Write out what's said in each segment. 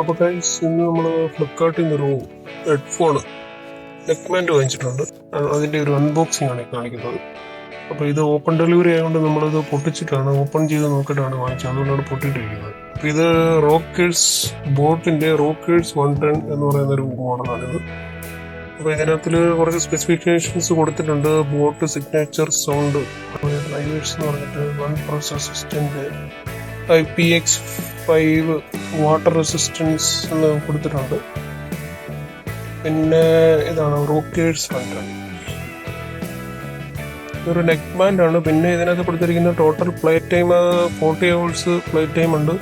അപ്പോൾ ഗൈസ് ഇന്ന് നമ്മൾ ഫ്ലിപ്കാർട്ടിൽ ഒരു ഹെഡ്ഫോൺ നെക്മാൻഡ് വാങ്ങിച്ചിട്ടുണ്ട്. അതിന്റെ ഒരു അൺബോക്സിംഗ് ആണ് കാണിക്കുന്നത്. അപ്പോൾ ഇത് ഓപ്പൺ ഡെലിവറി ആയതുകൊണ്ട് നമ്മളിത് പൊട്ടിച്ചിട്ടാണ് ഓപ്പൺ ചെയ്ത് നോക്കിയിട്ടാണ് വാങ്ങിച്ചത്. അതുകൊണ്ടാണ് പൊട്ടിയിട്ടിരിക്കുന്നത്. അപ്പോൾ ഇത് റോക്കേഴ്സ് ബോട്ടിന്റെ റോക്കേഴ്സ് വൺ ടെൻ എന്ന് പറയുന്ന ഒരു മോഡലാണിത്. അപ്പോൾ ഇതിനകത്തിൽ കുറച്ച് സ്പെസിഫിക്കേഷൻസ് കൊടുത്തിട്ടുണ്ട്. ബോട്ട് സിഗ്നേച്ചർ സൗണ്ട് എന്ന് പറഞ്ഞിട്ട് one process assistant I P X five water resistance എന്ന് കൊടുത്തിട്ടുണ്ട്. പിന്നെ ഇതാണ് റോക്കേഴ്സ് ഹൺഡ്രഡ്. ഇതൊരു നെക് ബാൻഡ് ആണ്. പിന്നെ ഇതിനകത്ത് കൊടുത്തിരിക്കുന്ന total play time forty hours play time ഉണ്ട്.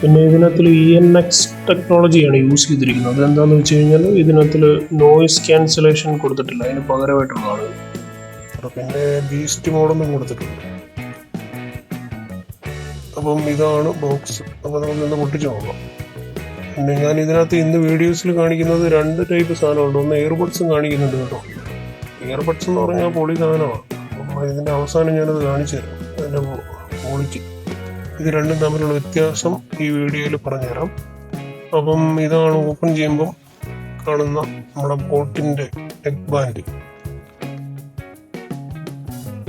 പിന്നെ ഇതിനകത്തിൽ ഇ എൻ എക്സ് ടെക്നോളജിയാണ് യൂസ് ചെയ്തിരിക്കുന്നത്. അതെന്താണെന്ന് വെച്ച് കഴിഞ്ഞാൽ ഇതിനകത്തിൽ നോയിസ് ക്യാൻസലേഷൻ കൊടുത്തിട്ടില്ല. അതിന് പകരമായിട്ടുള്ളതാണ് പിന്നെ ബീസ്റ്റ് മോഡൊന്നും കൊടുത്തിട്ടുണ്ട് അപ്പം ഇതാണ് ബോക്സ് അപ്പോൾ നമുക്ക് ഇന്ന് പൊട്ടിച്ച് നോക്കാം. പിന്നെ ഞാൻ ഇതിനകത്ത് ഇന്ന് വീഡിയോസിൽ കാണിക്കുന്നത് രണ്ട് ടൈപ്പ് സാധനമുണ്ട്. ഒന്ന് എയർബഡ്സും കാണിക്കുന്നുണ്ട് കേട്ടോ. എയർബഡ്സ് എന്ന് പറഞ്ഞാൽ പൊളി സാധനമാണ്. അപ്പം ഇതിന്റെ അവസാനം ഞാനത് കാണിച്ചു തരാം. അതിന്റെ ക്വാളിറ്റി ഇത് രണ്ടും തമ്മിലുള്ള വ്യത്യാസം ഈ വീഡിയോയിൽ പറഞ്ഞുതരാം. അപ്പം ഇതാണ് ഓപ്പൺ ചെയ്യുമ്പം കാണുന്ന നമ്മുടെ ബോട്ടിന്റെ നെക്ക് ബാൻഡ്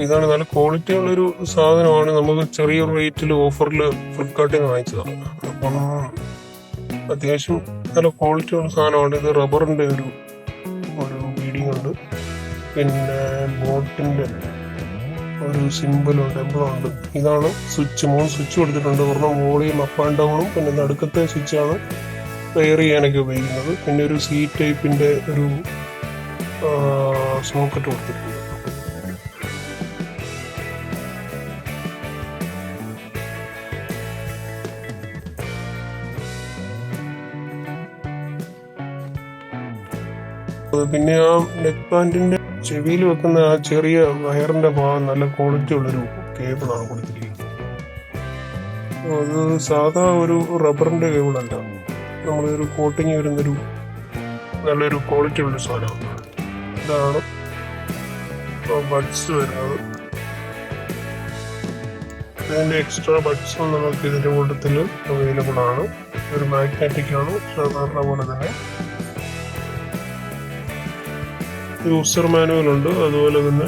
ഇതാണ് നല്ല ക്വാളിറ്റി ഉള്ളൊരു സാധനമാണ്. നമുക്ക് ചെറിയൊരു റേറ്റിൽ ഓഫറിൽ ഫ്ലിപ്കാർട്ടിൽ നിന്ന് വാങ്ങിച്ചതാണ്. അപ്പം അത്യാവശ്യം നല്ല ക്വാളിറ്റി ഉള്ള സാധനമാണ്. ഇത് റബ്ബറിന്റെ ഒരു ഒരു ബീഡിങ് ഉണ്ട്. പിന്നെ ബോട്ടിന്റെ ഒരു സിമ്പിളുണ്ട് ഉണ്ട് ഇതാണ് സ്വിച്ച് മൂന്ന് സ്വിച്ച് കൊടുത്തിട്ടുണ്ട്. ഒരെണ്ണം വോളിയം അപ്പ് ആൻഡ് ഡൗണും പിന്നെ നടുക്കത്തെ സ്വിച്ചാണ് വെയർ ചെയ്യാനൊക്കെ ഉപയോഗിക്കുന്നത്. പിന്നെ ഒരു സി ടൈപ്പിന്റെ ഒരു സോക്കറ്റ് കൊടുത്തിട്ടുണ്ട്. പിന്നെ ആ നെക്ക് പാന്റിന്റെ ചെവിയിൽ വെക്കുന്ന ആ ചെറിയ വയറിന്റെ ഭാഗം നല്ല ക്വാളിറ്റി ഉള്ളൊരു കേബിളാണ് കൊടുത്തിരിക്കുന്നത്. അത് സാധാ ഒരു റബ്ബറിന്റെ കേബിളല്ല നമ്മളൊരു കോട്ടിങ് വരുന്നൊരു നല്ലൊരു ക്വാളിറ്റി ഉള്ള സാധനമാണ് ഇതാണ്. ബഡ്സ് വരുന്നത്. ഇതിന്റെ എക്സ്ട്രാ ബഡ്സും നമുക്ക് ഇതിന്റെ കൂട്ടത്തിൽ അവൈലബിൾ ആണ്. ഒരു മാഗ്നറ്റിക് ആണ് സാധാരണ പോലെ തന്നെ. യൂസർ മാനുവൽ ഉണ്ട്. അതുപോലെ തന്നെ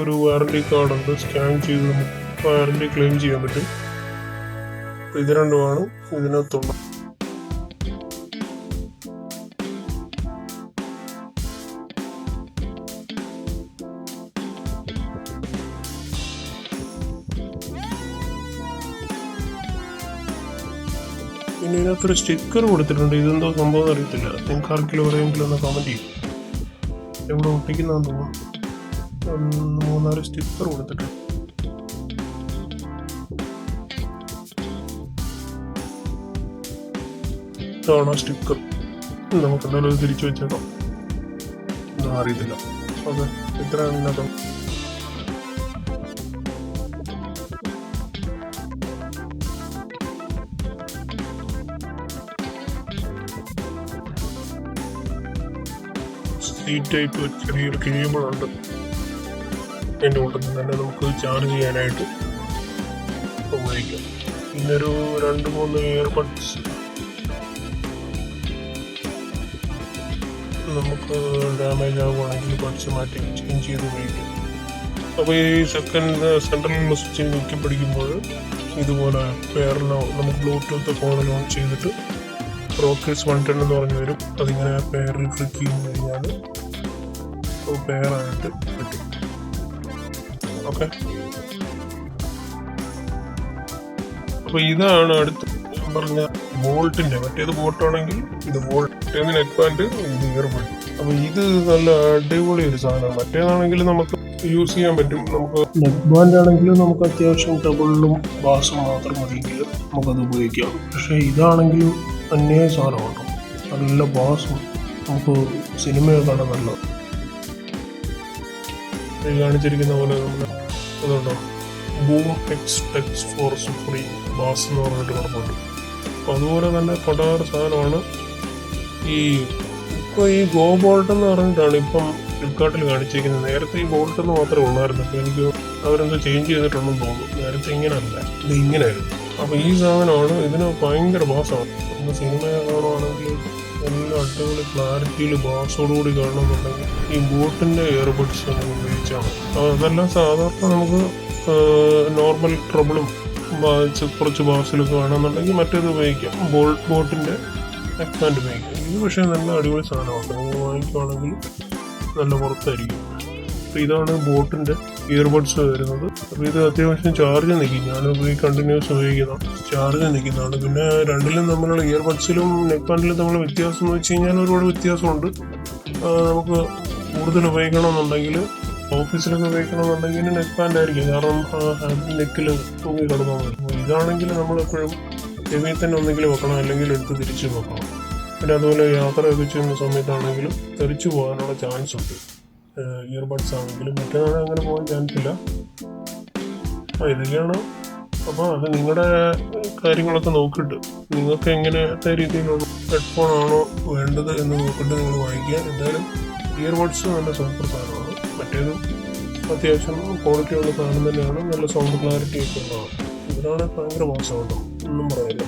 ഒരു വാറണ്ടി കാർഡുണ്ട് സ്കാൻ ചെയ്ത് നമുക്ക് വാറണ്ടി ക്ലെയിം ചെയ്യാൻ പറ്റും. ഇത് രണ്ടുമാണ് ഇതിനകത്തുള്ള. പിന്നെ ഇതിനകത്തൊരു സ്റ്റിക്കർ കൊടുത്തിട്ടുണ്ട്. ഇതെന്തോ സംഭവം അറിയത്തില്ല. നിങ്ങൾക്ക് ആർക്കെങ്കിലും അറിയെങ്കിലും ഒന്ന് കമന്റ് ചെയ്യും. എവിടെ ഒട്ടിക്കുന്നതെന്ന് തോന്നുന്നു. മൂന്നാറ് മൂന്നാൽ സ്റ്റിക്കർ കൊടുത്തിട്ടുണ്ട് ഇതാണ് സ്റ്റിക്കർ നമുക്ക് എന്തായാലും തിരിച്ചു വെച്ചേക്കാം. അറിയത്തില്ല. ഓക്കെ ഇത്രയാണ് ഇതിനകത്ത്. ടൈപ്പ് ചെറിയൊരു കിഴിയുമ്പോഴുണ്ട്. എന്റെ കൂട്ടത്തിൽ തന്നെ നമുക്ക് ചാർജ് ചെയ്യാനായിട്ട് ഉപയോഗിക്കാം ഇന്നൊരു രണ്ട് മൂന്ന് ഇയർബഡ്സ് നമുക്ക് ഡാമേജ് ആവുകയാണെങ്കിൽ ബഡ്സ് മാറ്റി ചേഞ്ച് ചെയ്ത് ഉപയോഗിക്കാം. അപ്പോൾ ഈ സെക്കൻഡ് സെൻട്രൽ സ്വിച്ചിൽ ഞെക്കി പിടിക്കുമ്പോൾ ഇതുപോലെ പേരിലോ നമുക്ക് ബ്ലൂടൂത്ത് ഫോണിൽ ഓൺ ചെയ്തിട്ട് റോക്കേഴ്സ് വൺ ടെൻ എന്ന് പറഞ്ഞു വരും അതിങ്ങനെ പേരിൽ ക്ലിക്ക് ചെയ്ത് കഴിഞ്ഞാൽ പേരായിട്ട് കിട്ടും ഓക്കെ അപ്പൊ ഇതാണ് അടുത്ത് പറഞ്ഞ ബോൾട്ടിന്റെ മറ്റേത് ബോട്ടാണെങ്കിൽ ഇത് ബോൾട്ട് നെറ്റ് ബാൻഡ് ഇത് ഇയർബഡ് അപ്പൊ ഇത് നല്ല അടിപൊളി ഒരു സാധനമാണ്. മറ്റേതാണെങ്കിൽ നമുക്ക് യൂസ് ചെയ്യാൻ പറ്റും. നമുക്ക് നെറ്റ് ബാൻഡ് ആണെങ്കിൽ നമുക്ക് അത്യാവശ്യം ഡബിളിലും ബാസും മാത്രം മതിയെങ്കിൽ നമുക്കത് ഉപയോഗിക്കാം. പക്ഷെ ഇതാണെങ്കിലും അന്യായ സാധനമാണ് നല്ല ബാസും നമുക്ക് സിനിമയൊക്കെ കാണാൻ നല്ലത് കാണിച്ചിരിക്കുന്ന പോലെ നമ്മൾ അതുണ്ടോ? Boom X techs force free bass എന്ന് പറഞ്ഞിട്ട് കിടപ്പുണ്ട് അപ്പോൾ അതുപോലെ തന്നെ പടാറ് സാധനമാണ്. ഈ ഇപ്പോൾ ഈ ഗോ ബോൾട്ട് എന്ന് പറഞ്ഞിട്ടാണ് ഇപ്പം ഫ്ലിപ്കാർട്ടിൽ കാണിച്ചിരിക്കുന്നത്. നേരത്തെ ഈ ബോൾട്ട് എന്ന് മാത്രമേ ഉള്ളായിരുന്നു. എനിക്ക് അവരെന്തോ ചേഞ്ച് ചെയ്തിട്ടുണ്ടെന്ന് തോന്നുന്നു. നേരത്തെ ഇങ്ങനെയല്ല ഇത് ഇങ്ങനെയായിരുന്നു. അപ്പോൾ ഈ സാധനമാണ്. ഇതിന് ഭയങ്കര ബാസമാണ് നമ്മൾ സിനിമ കാണുവാണെങ്കിൽ നല്ല അടിപൊളി ക്ലാരിറ്റിയിൽ ബാസോടുകൂടി കാണണമെന്നുണ്ടെങ്കിൽ ഈ ബോട്ടിന്റെ ഇയർബഡ്സ് നമുക്ക് ഉപയോഗിച്ചാണ്. അതെല്ലാം സാധാരണ നമുക്ക് നോർമൽ ട്രബിളും കുറച്ച് ബാസിലൊക്കെ വേണമെന്നുണ്ടെങ്കിൽ മറ്റേത് ഉപയോഗിക്കാം. ബോൾ ബോട്ടിന്റെ എക്സ്പാൻഡ് ഉപയോഗിക്കാം. ഇത് പക്ഷേ നല്ല അടിപൊളി സാധനമാണ്. നിങ്ങൾ വാങ്ങിക്കുവാണെങ്കിൽ നല്ല പുറത്തായിരിക്കും അപ്പോൾ ഇതാണ് ബോട്ടിന്റെ ഇയർബഡ്സ് വരുന്നത്. അപ്പോൾ ഇത് അത്യാവശ്യം ചാർജ് നിൽക്കും. ഞാനിപ്പോൾ ഈ കണ്ടിന്യൂസ് ഉപയോഗിക്കുന്ന ചാർജ് നിൽക്കുന്നതാണ്. പിന്നെ രണ്ടിലും തമ്മിലുള്ള ഇയർബഡ്സിലും നെക്ക് ബാൻഡിലും തമ്മിലുള്ള വ്യത്യാസം എന്ന് വെച്ച് കഴിഞ്ഞാൽ ഒരുപാട് വ്യത്യാസമുണ്ട്. നമുക്ക് കൂടുതൽ ഉപയോഗിക്കണമെന്നുണ്ടെങ്കിൽ ഓഫീസിലൊക്കെ ഉപയോഗിക്കണമെന്നുണ്ടെങ്കിൽ നെക്ക് ബാൻഡ് ആയിരിക്കും കാരണം നെക്കിൽ തൂങ്ങി കിടന്നാൽ മതി ഇതാണെങ്കിൽ നമ്മളെപ്പോഴും ചെവിയിൽ തന്നെ ഒന്നെങ്കിലും വെക്കണം. അല്ലെങ്കിൽ എടുത്ത് തിരിച്ച് വെക്കണം. പിന്നെ അതുപോലെ യാത്രയൊക്കെ ചെയ്യുന്ന സമയത്താണെങ്കിലും തെറിച്ചു പോകാനുള്ള ചാൻസ് ഉണ്ട് ഇയർബഡ്സ് ആണെങ്കിലും മറ്റേതാണെങ്കിൽ അങ്ങനെ പോകാൻ ചാൻസ് ഇല്ല. അപ്പോൾ ഇതൊക്കെയാണ്. അപ്പോൾ അത് നിങ്ങളുടെ കാര്യങ്ങളൊക്കെ നോക്കിയിട്ട് നിങ്ങൾക്ക് എങ്ങനത്തെ രീതിയിലുള്ള ഹെഡ്ഫോൺ ആണോ വേണ്ടത് എന്ന് നോക്കിയിട്ട് നിങ്ങൾ വാങ്ങിക്കുക. എന്തായാലും ഇയർബഡ്സ് നല്ല സൂപ്പർ സാധനമാണ്. മറ്റേതും അത്യാവശ്യം ക്വാളിറ്റി ഉള്ള സാധനം തന്നെയാണ്. നല്ല സൗണ്ട് ക്ലാരിറ്റി ഒക്കെ ഉള്ളതാണ്. ഇതിനാണ് ഭയങ്കര മോശമാണ് ഒന്നും പറയില്ല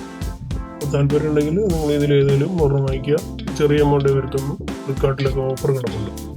താല്പര്യം ഉണ്ടെങ്കിൽ നിങ്ങൾ ഇതിലേതെങ്കിലും ഓർഡർ വാങ്ങിക്കുക. ചെറിയ എമൗണ്ട് വരുത്തുന്നു. ഫ്ലിപ്കാർട്ടിലൊക്കെ ഓഫർ കിടപ്പുണ്ട്.